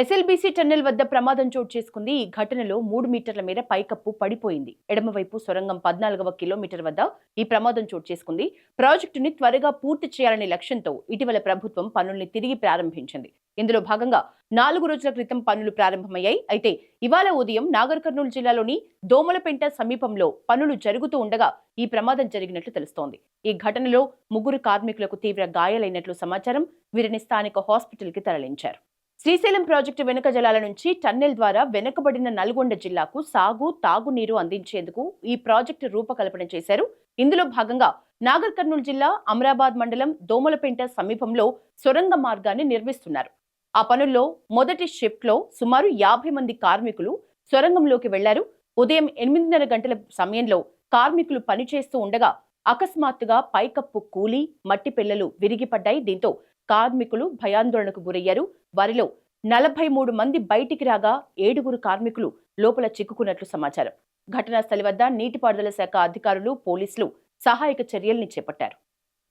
SLBC tunnel వద్ద ప్రమాదం చోటు చేసుకుంది. ఈ ఘటనలో మూడు మీటర్ల మేర పైకప్పు పడిపోయింది. ఎడమవైపు సొరంగం పద్నాలుగవ కిలోమీటర్ వద్ద ఈ ప్రమాదం చోటు చేసుకుంది. ప్రాజెక్టుని త్వరగా పూర్తి చేయాలనే లక్ష్యంతో ఇటీవల ప్రభుత్వం పనుల్ని తిరిగి ప్రారంభించింది. ఇందులో భాగంగా నాలుగు రోజుల క్రితం పనులు ప్రారంభమయ్యాయి. అయితే ఇవాళ ఉదయం నాగర్ కర్నూలు జిల్లాలోని దోమలపెంట సమీపంలో పనులు జరుగుతూ ఉండగా ఈ ప్రమాదం జరిగినట్లు తెలుస్తోంది. ఈ ఘటనలో ముగ్గురు కార్మికులకు తీవ్ర గాయాలైనట్లు సమాచారం వీరిని స్థానిక హాస్పిటల్కి తరలించారు. శ్రీశైలం ప్రాజెక్టు వెనుక జలాల నుంచి టన్నెల్ ద్వారా వెనుకబడిన నల్గొండ జిల్లాకు సాగు తాగునీరు అందించేందుకు ఈ ప్రాజెక్టు రూపకల్పన చేశారు. ఇందులో భాగంగా నాగర్ కర్నూలు జిల్లా అమరాబాద్ మండలం దోమలపేంట సమీపంలో సొరంగ మార్గాన్ని నిర్మిస్తున్నారు. ఆ పనుల్లో మొదటి షిఫ్ట్లో సుమారు యాభై మంది కార్మికులు సొరంగంలోకి వెళ్ళారు. ఉదయం ఎనిమిదిన్నర గంటల సమయంలో కార్మికులు పనిచేస్తూ ఉండగా అకస్మాత్తుగా పైకప్పు కూలి మట్టి పిల్లలు విరిగిపడ్డాయి. దీంతో కార్మికులు భయాందోళనకు గురయ్యారు. వారిలో నలభై మూడు మంది బయటికి రాగా ఏడుగురు కార్మికులు లోపల చిక్కుకున్నట్లు సమాచారం. ఘటనా స్థలి వద్ద నీటిపారుదల శాఖ అధికారులు పోలీసులు సహాయక చర్యల్ని చేపట్టారు.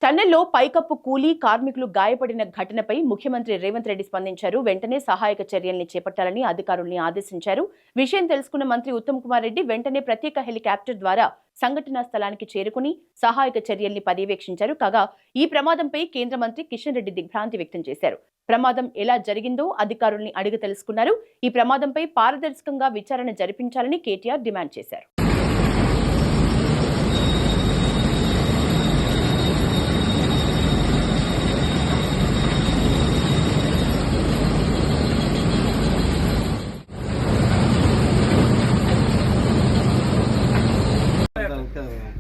టన్నెల్లో పైకప్పు కూలి కార్మికులు గాయపడిన ఘటనపై ముఖ్యమంత్రి రేవంత్ రెడ్డి స్పందించారు. వెంటనే సహాయక చర్యల్ని చేపట్టాలని అధికారుల్ని ఆదేశించారు. విషయం తెలుసుకున్న మంత్రి ఉత్తమ్ కుమార్ రెడ్డి వెంటనే ప్రత్యేక హెలికాప్టర్ ద్వారా సంఘటనా స్థలానికి చేరుకుని సహాయక చర్యల్ని పర్యవేక్షించారు. కాగా ఈ ప్రమాదంపై కేంద్ర మంత్రి కిషన్ రెడ్డి దిగ్భ్రాంతి వ్యక్తం చేశారు. ప్రమాదం ఎలా జరిగిందో అధికారుల్ని అడిగి తెలుసుకున్నారు. ఈ ప్రమాదంపై పారదర్శకంగా విచారణ జరిపించాలని కేటీఆర్ డిమాండ్ చేశారు.